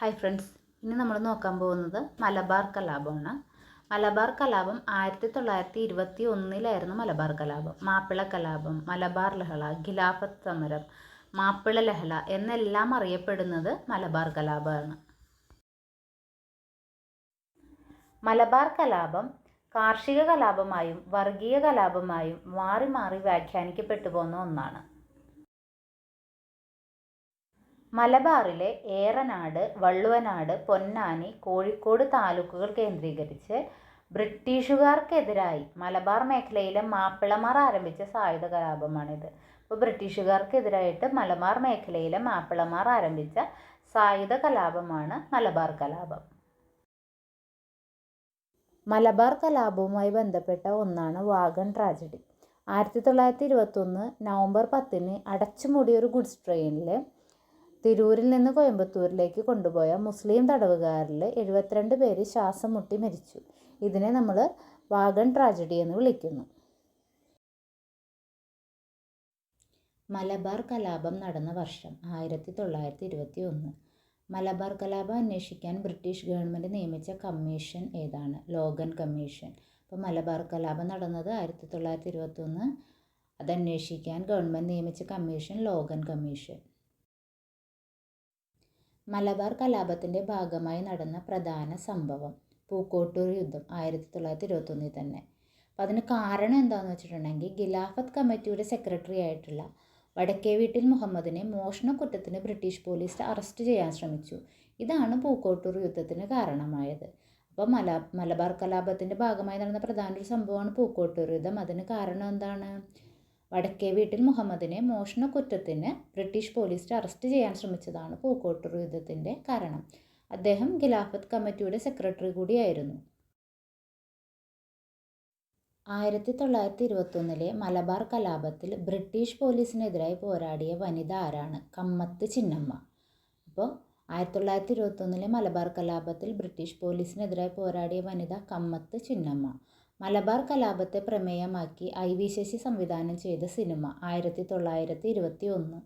Hi friends ഇനി നമ്മൾ നോക്കാൻ പോകുന്നത് മലബാർ കലാപമാണ്. മലബാർ കലാപം ആയിരത്തി തൊള്ളായിരത്തി ഇരുപത്തി ഒന്നിലായിരുന്നു മലബാർ കലാപം. മാപ്പിള കലാപം മലബാർ ലഹള ഖിലാഫത്ത് സമരം മാപ്പിള ലഹള എന്നെല്ലാം അറിയപ്പെടുന്നത് മലബാർ കലാപമാണ്. മലബാർ കലാപം കാർഷിക കലാപമായും വർഗീയ കലാപമായും മാറി മാറി വ്യാഖ്യാനിക്കപ്പെട്ടു പോകുന്ന ഒന്നാണ്. മലബാറിലെ ഏറനാട് വള്ളുവനാട് പൊന്നാനി കോഴിക്കോട് താലൂക്കുകൾ കേന്ദ്രീകരിച്ച് ബ്രിട്ടീഷുകാർക്കെതിരായി മലബാർ മേഖലയിലെ മാപ്പിളമാർ ആരംഭിച്ച സായുധ കലാപമാണിത്. അപ്പോൾ ബ്രിട്ടീഷുകാർക്കെതിരായിട്ട് മലബാർ മേഖലയിലെ മാപ്പിളമാർ ആരംഭിച്ച സായുധ കലാപമാണ് മലബാർ കലാപം. മലബാർ കലാപവുമായി ബന്ധപ്പെട്ട ഒന്നാണ് വാഗൺ ട്രാജഡി. ആയിരത്തി തൊള്ളായിരത്തി ഇരുപത്തൊന്ന് നവംബർ പത്തിന് അടച്ചുമൂടിയ ഒരു ഗുഡ്സ് ട്രെയിനിൽ തിരൂരിൽ നിന്ന് കോയമ്പത്തൂരിലേക്ക് കൊണ്ടുപോയ മുസ്ലിം തടവുകാരിൽ എഴുപത്തിരണ്ട് പേര് ശ്വാസം മുട്ടി മരിച്ചു. ഇതിനെ നമ്മൾ വാഗൺ ട്രാജഡി എന്ന് വിളിക്കുന്നു. മലബാർ കലാപം നടന്ന വർഷം ആയിരത്തി തൊള്ളായിരത്തി ഇരുപത്തി ഒന്ന് മലബാർ കലാപം അന്വേഷിക്കാൻ ബ്രിട്ടീഷ് ഗവൺമെന്റ് നിയമിച്ച കമ്മീഷൻ ഏതാണ്? Logan commission. അപ്പോൾ മലബാർ കലാപം നടന്നത് ആയിരത്തി തൊള്ളായിരത്തി ഇരുപത്തൊന്ന് അതന്വേഷിക്കാൻ ഗവൺമെന്റ് നിയമിച്ച കമ്മീഷൻ ലോഗൻ കമ്മീഷൻ. മലബാർ കലാപത്തിന്റെ ഭാഗമായി നടന്ന പ്രധാന സംഭവം പൂക്കോട്ടൂർ യുദ്ധം ആയിരത്തി തൊള്ളായിരത്തി ഇരുപത്തൊന്നിൽ തന്നെ. അപ്പോൾ അതിന് കാരണം എന്താണെന്ന് വെച്ചിട്ടുണ്ടെങ്കിൽ ഖിലാഫത്ത് കമ്മിറ്റിയുടെ സെക്രട്ടറി ആയിട്ടുള്ള വടക്കേ വീട്ടിൽ മുഹമ്മദിനെ മോഷണ കുറ്റത്തിന് ബ്രിട്ടീഷ് പോലീസ് അറസ്റ്റ് ചെയ്യാൻ ശ്രമിച്ചു. ഇതാണ് പൂക്കോട്ടൂർ യുദ്ധത്തിന് കാരണമായത്. അപ്പോൾ മല മലബാർ കലാപത്തിന്റെ ഭാഗമായി നടന്ന പ്രധാന ഒരു സംഭവമാണ് പൂക്കോട്ടൂർ യുദ്ധം. അതിന് കാരണം എന്താണ്? വടക്കേ വീട്ടിൽ മുഹമ്മദിനെ മോഷണ കുറ്റത്തിന് ബ്രിട്ടീഷ് പോലീസ് അറസ്റ്റ് ചെയ്യാൻ ശ്രമിച്ചതാണ് പൂക്കോട്ടൂർ യുദ്ധത്തിന്റെ കാരണം. അദ്ദേഹം ഖിലാഫത്ത് കമ്മിറ്റിയുടെ സെക്രട്ടറി കൂടിയായിരുന്നു. ആയിരത്തി തൊള്ളായിരത്തി ഇരുപത്തൊന്നിലെ മലബാർ കലാപത്തിൽ ബ്രിട്ടീഷ് പോലീസിനെതിരായി പോരാടിയ വനിത ആരാണ്? കമ്മത്ത് ചിന്നമ്മ. അപ്പോൾ ആയിരത്തി തൊള്ളായിരത്തി ഇരുപത്തൊന്നിലെ മലബാർ കലാപത്തിൽ ബ്രിട്ടീഷ് പോലീസിനെതിരായി പോരാടിയ വനിത കമ്മത്ത് ചിന്നമ്മ. മലബാർ കലാപത്തെ പ്രമേയമാക്കി ഐ വി ശശി സംവിധാനം ചെയ്ത സിനിമ ആയിരത്തി തൊള്ളായിരത്തി ഇരുപത്തി ഒന്ന്